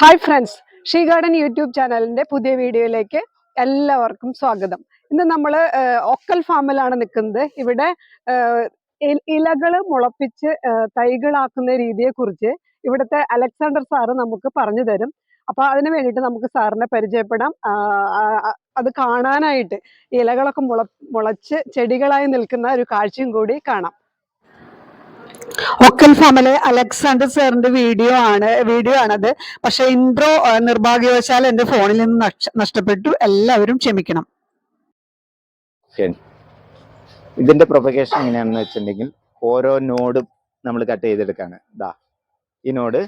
Hi friends she garden YouTube ചാനലിന്റെ പുതിയ വീഡിയോയിലേക്ക് എല്ലാവർക്കും സ്വാഗതം. ഇന്ന് നമ്മൾ ഒക്കൽ ഫാമിലാണ് നിൽക്കുന്നത്. ഇവിടെ ഇലകൾ മുളപ്പിച്ച് തൈകളാക്കുന്ന രീതിയെ കുറിച്ച് ഇവിടുത്തെ അലക്സാണ്ടർ സാറ് നമുക്ക് പറഞ്ഞു തരും. അപ്പൊ അതിന് വേണ്ടിയിട്ട് നമുക്ക് സാറിനെ പരിചയപ്പെടാം. അത് കാണാനായിട്ട് ഇലകളൊക്കെ മുള മുളച്ച് ചെടികളായി നിൽക്കുന്ന ഒരു കാഴ്ചയും കൂടി കാണാം. ഒക്കൽ ഫാമിലെ അലക്സാണ്ടർ സാറിന്റെ വീഡിയോ ആണ് വീഡിയോ ആണത്. പക്ഷെ ഇൻട്രോ നിർഭാഗ്യവശാൽ എന്റെ ഫോണിൽ നിന്ന് നഷ്ടപ്പെട്ടു. എല്ലാവരും ക്ഷമിക്കണം. ഇതിന്റെ പ്രൊപ്പഗേഷൻ എങ്ങനെയാണെന്ന് വെച്ചിട്ടുണ്ടെങ്കിൽ ഓരോ നോഡും നമ്മൾ കട്ട് ചെയ്തെടുക്കാണ്. ഇതാ ഈ നോഡ്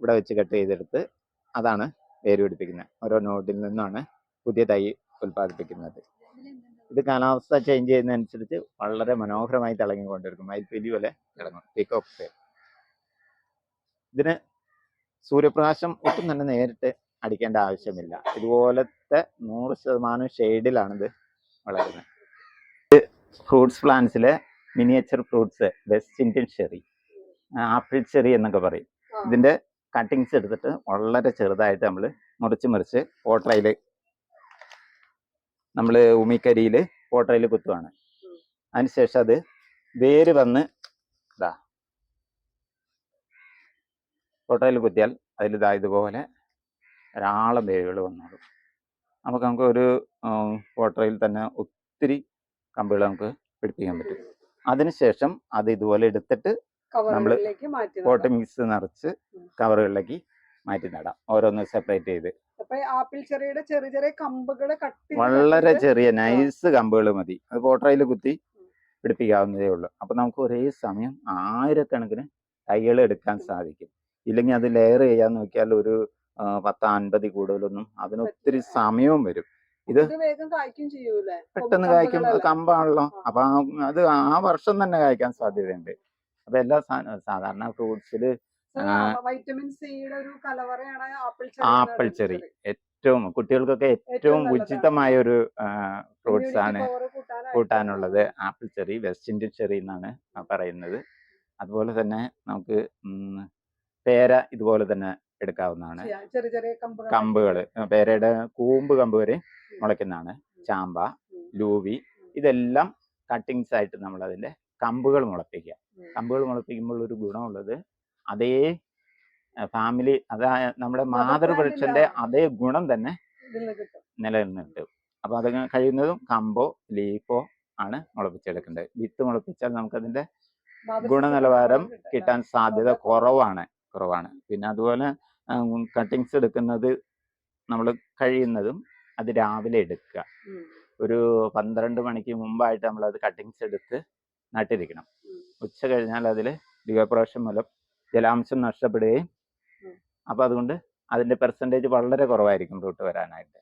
ഇവിടെ വെച്ച് കട്ട് ചെയ്തെടുത്ത് അതാണ് വേര് പിടിപ്പിക്കുന്നത് ഓരോ നോഡിൽ നിന്നാണ് പുതിയ തൈ ഉൽപ്പാദിപ്പിക്കുന്നത്. ഇത് കാലാവസ്ഥ ചേഞ്ച് ചെയ്യുന്നതനുസരിച്ച് വളരെ മനോഹരമായി തിളങ്ങിക്കൊണ്ടിരിക്കും. മയിൽപ്പീലി പോലെ തിളങ്ങും പീക്കോക്ക് ഇതിന് സൂര്യപ്രകാശം ഒട്ടും തന്നെ നേരിട്ട് അടിക്കേണ്ട ആവശ്യമില്ല. ഇതുപോലത്തെ നൂറ് ശതമാനം ഷെയ്ഡിലാണിത് വളരുന്നത്. Fruits പ്ലാന്റ്സിലെ miniature fruits West Indian cherry apple cherry എന്നൊക്കെ പറയും. ഇതിന്റെ കട്ടിങ്സ് എടുത്തിട്ട് വളരെ ചെറുതായിട്ട് നമ്മൾ മുറിച്ച് മുറിച്ച് പോട്രയിൽ നമ്മൾ ഉമിക്കരിയിൽ കോട്ടയിൽ കുത്തുവാണ്. അതിനുശേഷം അത് വേര് വന്ന് ഇതാ. കോട്ടയിൽ കുത്തിയാൽ അതിൽ ഇതാ ഇതുപോലെ ധാരാളം വേരുകൾ വന്നോളും. നമുക്ക് നമുക്ക് ഒരു കോട്ടയിൽ തന്നെ ഒത്തിരി കമ്പികൾ നമുക്ക് പിടിപ്പിക്കാൻ പറ്റും. അതിനുശേഷം അത് ഇതുപോലെ എടുത്തിട്ട് നമ്മൾ കോട്ട മിക്സ് നിറച്ച്. കവറുകളിലേക്ക് മാറ്റി നടാം. ഓരോന്ന് സെപ്പറേറ്റ് ചെയ്ത്. അപ്പൊ ആപ്പിൾ ചെറിയുടെ ചെറിയ ചെറിയ കമ്പുകൾ കട്ട് വളരെ ചെറിയ നൈസ് കമ്പുകൾ മതി. അത് പോട്ടറയിൽ കുത്തി. പിടിപ്പിക്കാവുന്നതേ ഉള്ളൂ. അപ്പൊ നമുക്ക് ഒരേ സമയം ആയിരക്കണക്കിന് തൈകൾ എടുക്കാൻ സാധിക്കും. ഇല്ലെങ്കിൽ അത് ലെയർ ചെയ്യാൻ നോക്കിയാൽ ഒരു പത്ത് അൻപതി കൂടുതലൊന്നും അതിന് ഒത്തിരി സമയവും വരും. ഇത് പെട്ടെന്ന് കായ്ക്കും. കമ്പാണല്ലോ. അപ്പൊ അത് ആ വർഷം തന്നെ കായ്ക്കാൻ സാധ്യതയുണ്ട്. അപ്പൊ എല്ലാ സാധാരണ ഫ്രൂട്ട്സിൽ. വൈറ്റമിൻ സിയുടെ ഒരു കലവറയാണ് ആപ്പിൾ ആപ്പിൾ ചെറി. ഏറ്റവും കുട്ടികൾക്കൊക്കെ ഏറ്റവും ഉചിതമായ ഒരു ഫ്രൂട്ട്സ് ആണ് കൂട്ടാനുള്ളത് apple cherry West Indian cherry എന്നാണ് പറയുന്നത്. അതുപോലെ തന്നെ നമുക്ക് പേര ഇതുപോലെ തന്നെ എടുക്കാവുന്നതാണ്. ചെറിയ ചെറിയ കമ്പുകൾ കമ്പുകൾ പേരയുടെ കൂമ്പ് കമ്പ് വരെ മുളയ്ക്കുന്നതാണ്. ചാമ്പ ലൂവി ഇതെല്ലാം കട്ടിങ്സ് ആയിട്ട് നമ്മൾ അതിന്റെ കമ്പുകൾ മുളപ്പിക്കുക. കമ്പുകൾ മുളപ്പിക്കുമ്പോൾ ഒരു ഗുണമുള്ളത് അതേ ഫാമിലി അതാ നമ്മുടെ മാതൃവൃക്ഷന്റെ അതേ. ഗുണം തന്നെ ഇതിൽ നിന്ന് കിട്ടും. നിലനിന്നിട്ട് അപ്പൊ അത് കഴിയുന്നതും കമ്പോ ലീഫോ ആണ് മുളപ്പിച്ചെടുക്കേണ്ടത്. വിത്ത് മുളപ്പിച്ചാൽ നമുക്കതിന്റെ ഗുണനിലവാരം കിട്ടാൻ സാധ്യത കുറവാണ് കുറവാണ്. പിന്നെ അതുപോലെ കട്ടിങ്സ് എടുക്കുന്നത് നമ്മൾ കഴിയുന്നതും അത് രാവിലെ എടുക്കുക. ഒരു പന്ത്രണ്ട് മണിക്ക് മുമ്പായിട്ട് നമ്മൾ അത് കട്ടിങ്സ് എടുത്ത് നട്ടിരിക്കണം. ഉച്ച കഴിഞ്ഞാൽ അതിൽ ദിവപ്രാവശ്യം മൂലം ജലാംശം നഷ്ടപ്പെടുകയും ഉം. അപ്പൊ അതുകൊണ്ട് അതിന്റെ പെർസെന്റേജ് വളരെ കുറവായിരിക്കും റൂട്ട് വരാനായിട്ട്.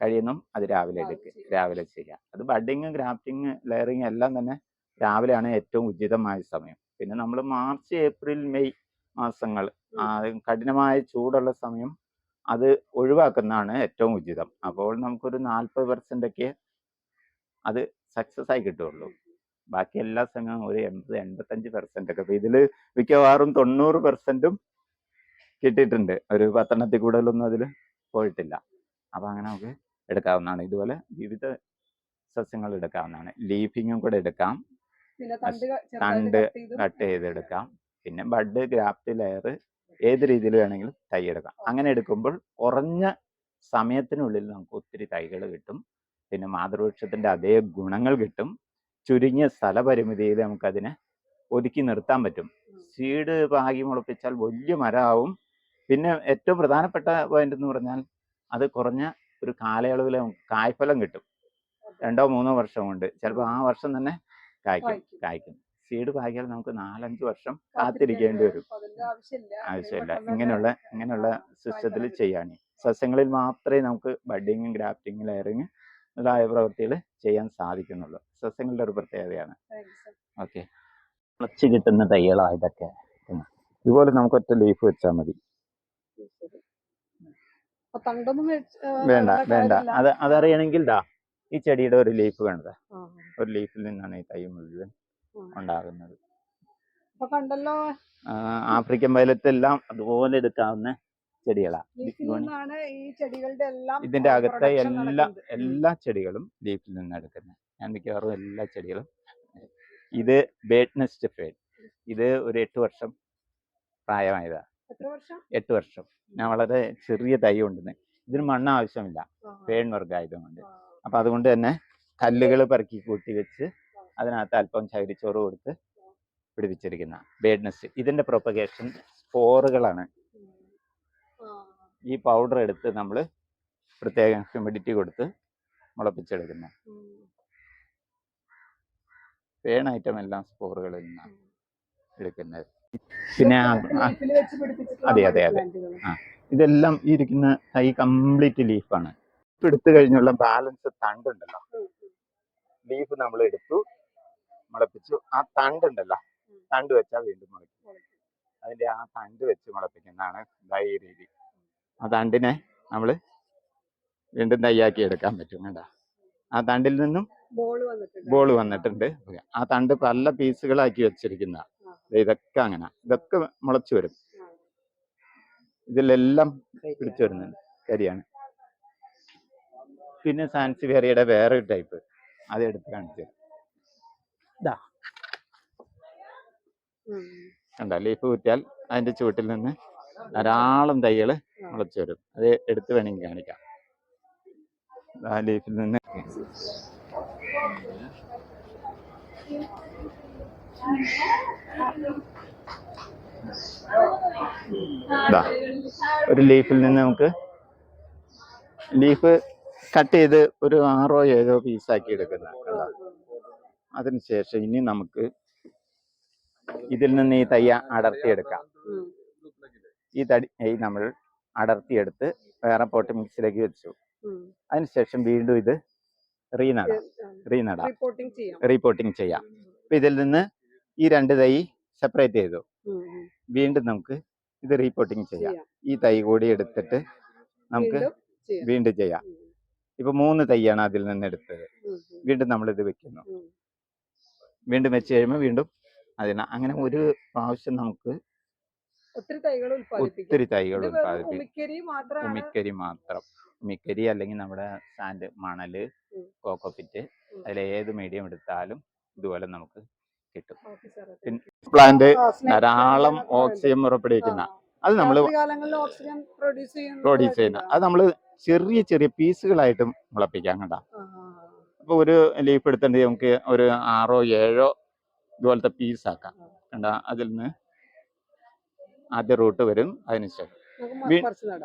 കഴിയുന്നും അത് രാവിലെ എടുക്കുക രാവിലെ ചെയ്യാം. അത് ബഡിങ് ഗ്രാഫ്റ്റിങ് ലെയറിങ് എല്ലാം തന്നെ രാവിലെയാണ് ഏറ്റവും ഉചിതമായ സമയം. പിന്നെ നമ്മൾ മാർച്ച് ഏപ്രിൽ മെയ് മാസങ്ങൾ കഠിനമായ ചൂടുള്ള സമയം അത് ഒഴിവാക്കുന്നതാണ് ഏറ്റവും ഉചിതം. അപ്പോൾ നമുക്കൊരു നാൽപ്പത് പെർസെന്റ് ഒക്കെ അത് സക്സസ് ആയി കിട്ടുള്ളൂ ബാക്കി എല്ലാ സംഘവും ഒരു എൺപത് എൺപത്തഞ്ച് പെർസെന്റ് ഒക്കെ. അപ്പൊ ഇതിൽ മിക്കവാറും തൊണ്ണൂറ് പെർസെന്റും കിട്ടിയിട്ടുണ്ട്. ഒരു പത്തെണ്ണത്തിൽ കൂടുതലൊന്നും അതിൽ പോയിട്ടില്ല. അപ്പൊ അങ്ങനെ നമുക്ക് എടുക്കാവുന്നതാണ്. ഇതുപോലെ വിവിധ സസ്യങ്ങൾ എടുക്കാവുന്നതാണ്. ലീഫിങ്ങും കൂടെ എടുക്കാം. തണ്ട് കട്ട് ചെയ്ത് എടുക്കാം കട്ട് ചെയ്തെടുക്കാം. പിന്നെ ബഡ് ഗ്രാഫ്റ്റ് ലെയർ ഏത് രീതിയിൽ വേണമെങ്കിലും തൈ എടുക്കാം. അങ്ങനെ എടുക്കുമ്പോൾ കുറഞ്ഞ സമയത്തിനുള്ളിൽ നമുക്ക് ഒത്തിരി തൈകൾ കിട്ടും. പിന്നെ മാതൃവൃക്ഷത്തിന്റെ അതേ ഗുണങ്ങൾ കിട്ടും. ചുരുങ്ങിയ സ്ഥലപരിമിതിയിൽ നമുക്കതിനെ ഒതുക്കി നിർത്താൻ പറ്റും. സീഡ് പാകി മുളപ്പിച്ചാൽ വലിയ മരമാവും. പിന്നെ ഏറ്റവും പ്രധാനപ്പെട്ട പോയിന്റ് എന്ന് പറഞ്ഞാൽ അത് കുറഞ്ഞ ഒരു കാലയളവിൽ നമുക്ക് കായ്ഫലം കിട്ടും. രണ്ടോ മൂന്നോ വർഷം കൊണ്ട്. ചിലപ്പോൾ ആ വർഷം തന്നെ കായ്ക്കും. കായ്ക്കും. സീഡ് പാകിയാൽ നമുക്ക് നാലഞ്ച് വർഷം കാത്തിരിക്കേണ്ടി വരും. ആവശ്യമില്ല. ഇങ്ങനെയുള്ള ഇങ്ങനെയുള്ള സിസ്റ്റത്തിൽ ചെയ്യാണ്. സസ്യങ്ങളിൽ മാത്രമേ നമുക്ക് ബഡിങ്ങും ഗ്രാഫ്റ്റിങ്ങും ലെയറിങ് മുതലായ പ്രവൃത്തികൾ ചെയ്യാൻ സാധിക്കുന്നുള്ളൂ. സസ്യങ്ങളുടെ ഒരു പ്രത്യേകതയാണ്. ഓക്കെ. മുളച്ച് കിട്ടുന്ന തൈകളാണ് ഇതൊക്കെ. ഇതുപോലെ നമുക്ക് ഒറ്റ ലീഫ് വെച്ചാൽ മതി. വേണ്ട വേണ്ട അത് അതറിയണമെങ്കിൽ ദാ ഈ ചെടിയുടെ ഒരു ലീഫ് വേണ്ടത് ഒരു ലീഫിൽ നിന്നാണ് ഈ തൈ മുഴുവൻ ഉണ്ടാകുന്നത്. കണ്ടല്ലോ. ആഫ്രിക്കൻ വയലറ്റ് എല്ലാം അതുപോലെ എടുക്കാവുന്ന ചെടികളാണ് ഇതിന്റെ അകത്തെ എല്ലാ എല്ലാ ചെടികളും ലീഫിൽ നിന്ന് എടുക്കുന്നത്. ഞാൻ മിക്കവാറും എല്ലാ ചെടികളും ഇത് ബേഡ് നെസ്റ്റ് ഫേഡ് ഇത് ഒരു എട്ട് വർഷം പ്രായമായതാണ് എട്ട് വർഷം. ഞാൻ വളരെ ചെറിയ തൈ കൊണ്ടുവന്ന് ഇതിന് മണ്ണ് ആവശ്യമില്ല. പേൺ വർഗമായതുകൊണ്ട് ആ, അപ്പൊ അതുകൊണ്ട് തന്നെ കല്ലുകൾ പെറുക്കി കൂട്ടി വെച്ച് അതിനകത്ത് അല്പം ചകിരിച്ചോറ് കൊടുത്ത് പിടിപ്പിച്ചിരിക്കുന്ന. ബേഡ് നെസ്റ്റ് ഇതിന്റെ പ്രൊപ്പഗേഷൻ സ്പോറുകളാണ് ഈ പൗഡർ എടുത്ത് നമ്മൾ പ്രത്യേകം ഹ്യൂമിഡിറ്റി കൊടുത്ത് മുളപ്പിച്ചെടുക്കുന്നത് പേൺ ഐറ്റം എല്ലാം സ്പോറുകളിൽ നിന്നാണ് എടുക്കുന്നത്. പിന്നെ അതെ, അതെ, അതെ. ആ. ഇതെല്ലാം ഈ ഇരിക്കുന്ന തൈ കംപ്ലീറ്റ് ലീഫാണ് ഇപ്പൊ എടുത്തു കഴിഞ്ഞുള്ള ബാലൻസ് തണ്ടുണ്ടല്ലോ. ലീഫ് നമ്മൾ എടുത്തു മുളപ്പിച്ചു. ആ തണ്ടുണ്ടല്ലോ. തണ്ട് വെച്ചാൽ വീണ്ടും മുളയ്ക്കും. മുളയ്ക്കും. അതിന്റെ ആ തണ്ട് വെച്ച് മുളപ്പിക്കുന്നതാണ് ഡൈ ഈ രീതി. ആ തണ്ടിനെ നമ്മൾ വീണ്ടും തയ്യാക്കി എടുക്കാൻ പറ്റും കേട്ടോ ആ തണ്ടിൽ നിന്നും ബോൾ വന്നിട്ടുണ്ട്. ആ തണ്ട് പല പീസുകളാക്കി വെച്ചിരിക്കുന്ന. ഇതൊക്കെ അങ്ങനെ. ഇതൊക്കെ മുളച്ചു വരും. ഇതിലെല്ലാം പിടിച്ചു വരുന്നുണ്ട്. കരിയാണ്. പിന്നെ സാൻസി വേറിയുടെ വേറൊരു ടൈപ്പ്. അത് എടുത്ത് കാണിച്ചു. കണ്ട? ലീഫ് കുത്തിയാൽ അതിന്റെ ചുവട്ടിൽ നിന്ന് ധാരാളം തൈകൾ മുളച്ചു വരും. അത് എടുത്ത് വേണമെങ്കിൽ കാണിക്കാം. ആ ലീഫിൽ നിന്ന് ഒരു ലീഫിൽ നിന്ന് നമുക്ക് ലീഫ് കട്ട് ചെയ്ത് ഒരു ആറോ ഏഴോ പീസാക്കി എടുക്കുന്ന? അതിനുശേഷം ഇനി നമുക്ക് ഇതിൽ നിന്ന് ഈ തയ്യ അടർത്തിയെടുക്കാം എടുക്കാം ഈ തടി ഈ നമ്മൾ അടർത്തിയെടുത്ത് വേറെ പോട്ട് മിക്സിലേക്ക് വെച്ചു. അതിനുശേഷം വീണ്ടും ഇത് റീനടാം. റീനട. റിപ്പോർട്ടിംഗ് ചെയ്യാം. അപ്പൊ ഇതിൽ നിന്ന് ഈ രണ്ട് തൈ സെപ്പറേറ്റ് ചെയ്തു. വീണ്ടും നമുക്ക് ഇത് റിപ്പോർട്ടിംഗ് ചെയ്യാം. ഈ തൈ കൂടി എടുത്തിട്ട് നമുക്ക് വീണ്ടും ചെയ്യാം. ഇപ്പൊ മൂന്ന് തൈയാണ് അതിൽ നിന്ന് എടുത്തത്. വീണ്ടും നമ്മൾ ഇത് വെക്കുന്നു. വീണ്ടും വെച്ച് കഴിയുമ്പോൾ വീണ്ടും അതിന് അങ്ങനെ ഒരു പ്രാവശ്യം നമുക്ക് ഒത്തിരി തൈകൾ ഒത്തിരി തൈകൾ ഉമിക്കരി മാത്രം. ഉമിക്കരി അല്ലെങ്കിൽ നമ്മുടെ സാൻഡ് മണൽ കോക്കോപിറ്റ്. അതിൽ ഏത് മീഡിയം എടുത്താലും ഇതുപോലെ നമുക്ക് കിട്ടും. പ്ലാന്റ് ധാരാളം ഓക്സിജൻ പുറപ്പെടുവിക്കുന്ന അത് നമ്മൾ പ്രൊഡ്യൂസ് ചെയ്യുന്ന അത് നമ്മൾ ചെറിയ ചെറിയ പീസുകളായിട്ടും മുളപ്പിക്കാം കണ്ട. അപ്പോൾ ഒരു ലീഫ് എടുത്തിട്ടുണ്ടെങ്കിൽ നമുക്ക് ഒരു ആറോ ഏഴോ ഇതുപോലത്തെ പീസാക്കാം. കണ്ട? അതിൽ നിന്ന് ആദ്യ റൂട്ട് വരും. അതിനുശേഷം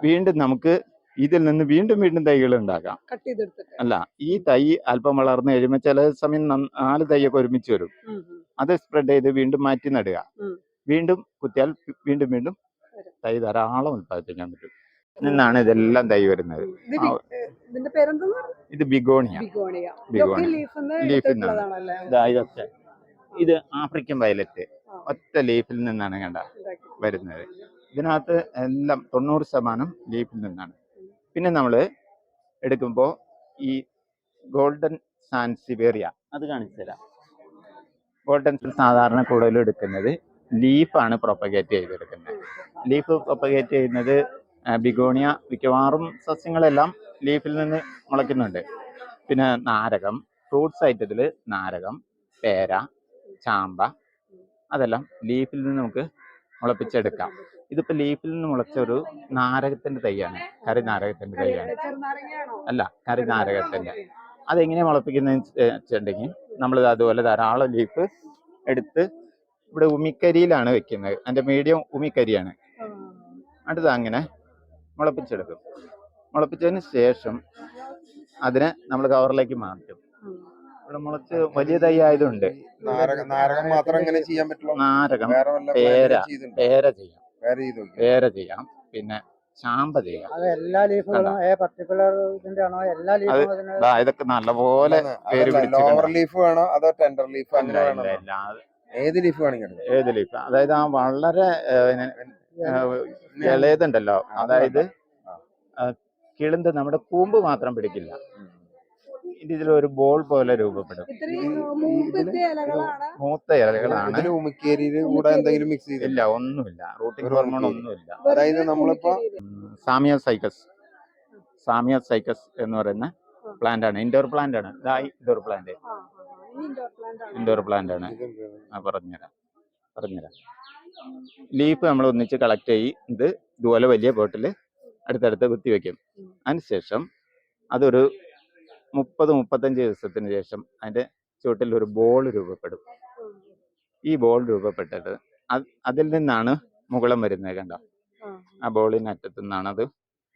വീണ്ടും നമുക്ക് ഇതിൽ നിന്ന് വീണ്ടും വീണ്ടും തൈകൾ ഉണ്ടാക്കാം. അല്ല ഈ തൈ അല്പം വളർന്നു കഴിയുമ്പോൾ ചില സമയം നാല് തൈയൊക്കെ ഒരുമിച്ച് വരും. അത് സ്പ്രെഡ് ചെയ്ത് വീണ്ടും മാറ്റി നടുക. വീണ്ടും കുത്തിയാൽ വീണ്ടും വീണ്ടും തൈ ധാരാളം ഉത്പാദിപ്പിക്കാൻ പറ്റും. നിന്നാണ് ഇതെല്ലാം തൈ വരുന്നത്. ഇത് ബിഗോണിയ. ലീഫിൽ നിന്നാണ്. ഇതൊക്കെ ഇത് ആഫ്രിക്കൻ വയലറ്റ്. ഒറ്റ ലീഫിൽ നിന്നാണ് കണ്ട. ഉണ്ടാക്കി. വരുന്നത്. ഇതിനകത്ത് എല്ലാം തൊണ്ണൂറ് ശതമാനം ലീഫിൽ നിന്നാണ്. പിന്നെ നമ്മൾ എടുക്കുമ്പോൾ ഈ ഗോൾഡൻ സാൻസിവേറിയ അത് കാണിച്ചു തരാം. ഗോൾഡൻ സാധാരണ കൂടുതലും എടുക്കുന്നത് ലീഫാണ് പ്രൊപ്പഗേറ്റ് ചെയ്തെടുക്കുന്നത്. ലീഫ് പ്രൊപ്പഗേറ്റ് ചെയ്യുന്നത് ബിഗോണിയ മിക്കവാറും സസ്യങ്ങളെല്ലാം ലീഫിൽ നിന്ന് മുളയ്ക്കുന്നുണ്ട്. പിന്നെ നാരകം ഫ്രൂട്ട്സ് ഐറ്റത്തിൽ നാരകം പേര ചാമ്പ അതെല്ലാം ലീഫിൽ നിന്ന് നമുക്ക് മുളപ്പിച്ചെടുക്കാം. ഇതിപ്പോൾ ലീഫിൽ നിന്ന് മുളച്ച ഒരു നാരകത്തിന്റെ തൈയാണ്. കറി നാരകത്തിന്റെ തൈയാണ്. അല്ല കറി നാരകത്തിന്റെ അതെങ്ങനെ മുളപ്പിക്കുന്നതെന്ന് വെച്ചിട്ടുണ്ടെങ്കിൽ നമ്മൾ അതുപോലെ ധാരാളം ലീഫ് എടുത്ത് ഇവിടെ ഉമിക്കരിയിലാണ് വെക്കുന്നത്. അതിന്റെ മീഡിയം ഉമിക്കരിയാണ്. അടുത്ത് അങ്ങനെ മുളപ്പിച്ചെടുക്കും. മുളപ്പിച്ചതിന് ശേഷം അതിനെ നമ്മൾ കവറിലേക്ക് മാറ്റും. ഇവിടെ മുളച്ച് വലിയ തൈ ആയതുണ്ട് നാരകം മാത്രം അങ്ങനെ ചെയ്യാൻ പറ്റുള്ളൂ? നാരകം വേറെ പേര. പേര ചെയ്യാം. പേര ചെയ്യാം. പിന്നെ ചാമ്പ ചെയ്യാം. എല്ലാ ലീഫുകളും ഏ പർട്ടിക്കുലർ ഇതിന്റെ ആണോ എല്ലാ ലീഫും ഇതൊക്കെ നല്ലപോലെ. ലോവർ ലീഫ് വേണോ അതോ ടെൻഡർ ലീഫ് അങ്ങനെ വേണോ? ഏത് ലീഫ് വേണമെങ്കിലും ഏത് ലീഫ് അതായത് ആ വളരെ ഇളയതുണ്ടല്ലോ അതായത് കിളിന്ത് നമ്മുടെ കൂമ്പ് മാത്രം പിടിക്കില്ല. ഇത് ഒരു ബോൾ പോലെ രൂപപ്പെടും മൂത്ത ഇലകളാണ്. എന്തെങ്കിലും മിക്സ് ചെയ്ത് ഇല്ല ഒന്നുമില്ല. റൂട്ടിംഗ് ഹോർമോൺ ഒന്നുമില്ല. അതായത് നമ്മളിപ്പോ സാമിയ സൈക്കസ്. സാമിയ സൈക്കസ് എന്ന് പറയുന്ന പ്ലാന്റ് ആണ്. ഇൻഡോർ പ്ലാന്റ് ആണ്. ഇതായി ഇൻഡോർ പ്ലാന്റ്. ഇൻഡോർ പ്ലാന്റ് ആണ്. ആ പറഞ്ഞുതരാം. പറഞ്ഞുതരാം. ലീഫ് നമ്മൾ ഒന്നിച്ച് കളക്ട് ചെയ്ത് ഇത് ഇതുപോലെ വലിയ ബോട്ടിൽ അടുത്തടുത്ത് കുത്തി വെക്കും ഉം. അതിനുശേഷം അതൊരു മുപ്പത് മുപ്പത്തഞ്ച് ദിവസത്തിന് ശേഷം അതിന്റെ ചുവട്ടിൽ ഒരു ബോൾ രൂപപ്പെടും. ഈ ബോൾ രൂപപ്പെട്ടത് അത് അതിൽ നിന്നാണ് മുകുളം വരുന്നത് കണ്ടോ? ആ. ബോളിന് അറ്റത്തു നിന്നാണ് അത്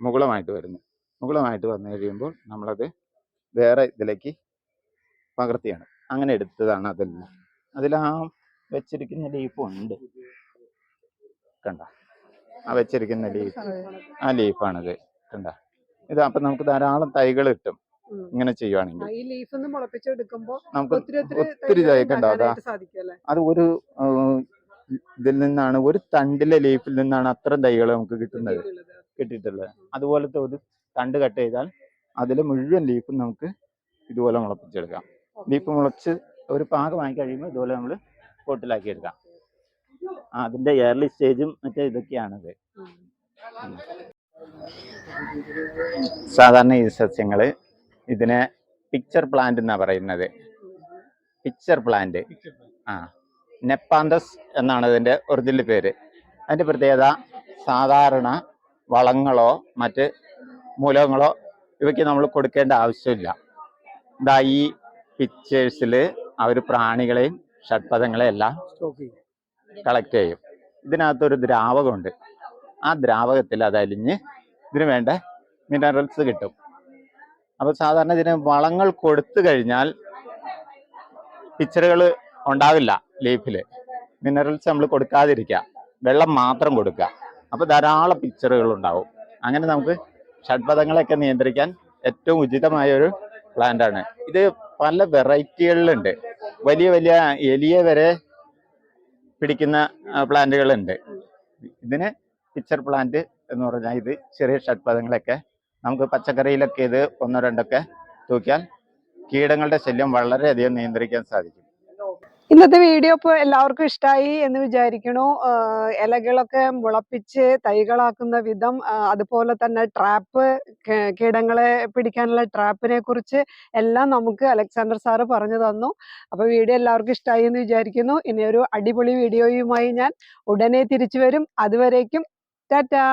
മുകുളമായിട്ട് വരുന്നത്. മുകുളമായിട്ട് വന്നു കഴിയുമ്പോൾ നമ്മളത് വേറെ ഇതിലേക്ക് പകർത്തിയാണ്. അങ്ങനെ എടുത്തതാണ് അതിൽ നിന്ന്. അതിൽ ആ വെച്ചിരിക്കുന്ന ലീഫ് ഉണ്ട്. കണ്ട? ആ വെച്ചിരിക്കുന്ന ലീഫ് ആ ലീഫാണിത് കണ്ട? ഇത് അപ്പം നമുക്ക് ധാരാളം തൈകൾ കിട്ടും. ഇങ്ങനെ ചെയ്യുവാണെങ്കിൽ. ഈ ലീഫ് ഒന്ന് മുളപ്പിച്ചെടുക്കുമ്പോ നമുക്ക് ഒത്തിരി കണ്ടോ അതാ ഒരു ഇതിൽ നിന്നാണ് ഒരു തണ്ടിലെ ലീഫിൽ നിന്നാണ് അത്രയും തൈകൾ നമുക്ക് കിട്ടുന്നത്. കിട്ടിയിട്ടുള്ളത്. അതുപോലത്തെ ഒരു തണ്ട് കട്ട് ചെയ്താൽ അതിലെ മുഴുവൻ ലീഫും നമുക്ക് ഇതുപോലെ മുളപ്പിച്ചെടുക്കാം. ലീഫ് മുളച്ച് ഒരു പാകമായി കഴിയുമ്പോൾ ഇതുപോലെ നമ്മൾ പോട്ടിലാക്കി എടുക്കാം. അതിന്റെ എയർലി സ്റ്റേജും മറ്റേ ഇതൊക്കെയാണിത്. സാധാരണ ഈ സസ്യങ്ങൾ ഇതിനെ പിക്ചർ പ്ലാന്റ് എന്നാണ് പറയുന്നത്. പിക്ചർ പ്ലാന്റ് ആ. നെപ്പാന്തസ് എന്നാണ് ഇതിന്റെ ഒറിജിനൽ പേര്. അതിന്റെ പ്രത്യേകത സാധാരണ വളങ്ങളോ മറ്റ് മൂലകങ്ങളോ ഇവയ്ക്ക് നമ്മൾ കൊടുക്കേണ്ട ആവശ്യമില്ല. ഇതാ ഈ പിക്ചേഴ്സിൽ അവർ പ്രാണികളെയും ഷഡ്പഥങ്ങളെയും എല്ലാം കളക്ട് ചെയ്യും. ഇതിനകത്തൊരു ദ്രാവകമുണ്ട്. ആ ദ്രാവകത്തിൽ അത് അലിഞ്ഞ് ഇതിന് വേണ്ട മിനറൽസ് കിട്ടും. അപ്പോൾ സാധാരണ ഇതിന് വളങ്ങൾ കൊടുത്തു കഴിഞ്ഞാൽ പിക്ചറുകൾ ഉണ്ടാവില്ല ലീഫിൽ മിനറൽസ് നമ്മൾ കൊടുക്കാതിരിക്കുക. വെള്ളം മാത്രം കൊടുക്കുക. അപ്പൊ ധാരാളം പിക്ചറുകൾ ഉണ്ടാവും. അങ്ങനെ നമുക്ക് ഷഡ്പഥങ്ങളൊക്കെ നിയന്ത്രിക്കാൻ ഏറ്റവും ഉചിതമായ ഒരു പ്ലാന്റ് ആണ്. ഇത് പല വെറൈറ്റികളിലുണ്ട് വലിയ വലിയ എലിയെ വരെ പിടിക്കുന്ന പ്ലാന്റുകളുണ്ട് ഇതിന് പിക്ചർ പ്ലാന്റ് എന്ന് പറഞ്ഞാൽ ഇത് ചെറിയ ഷഡ്പദങ്ങളൊക്കെ നമുക്ക് പച്ചക്കറിയിലൊക്കെ ഇത് ഒന്നോ രണ്ടൊക്കെ തൂക്കിയാൽ കീടങ്ങളുടെ ശല്യം വളരെയധികം നിയന്ത്രിക്കാൻ സാധിക്കും. ഇന്നത്തെ വീഡിയോ ഇപ്പോൾ എല്ലാവർക്കും ഇഷ്ടമായി എന്ന് വിചാരിക്കണു ഇലകളൊക്കെ മുളപ്പിച്ച് തൈകളാക്കുന്ന വിധം അതുപോലെ തന്നെ ട്രാപ്പ് കീടങ്ങളെ പിടിക്കാനുള്ള ട്രാപ്പിനെ കുറിച്ച് എല്ലാം നമുക്ക് അലക്സാണ്ടർ സാറ് പറഞ്ഞു തന്നു. അപ്പോൾ വീഡിയോ എല്ലാവർക്കും ഇഷ്ടമായി എന്ന് വിചാരിക്കുന്നു. ഇനി ഒരു അടിപൊളി വീഡിയോയുമായി ഞാൻ ഉടനെ തിരിച്ചു വരും. അതുവരേക്കും ടാറ്റാ!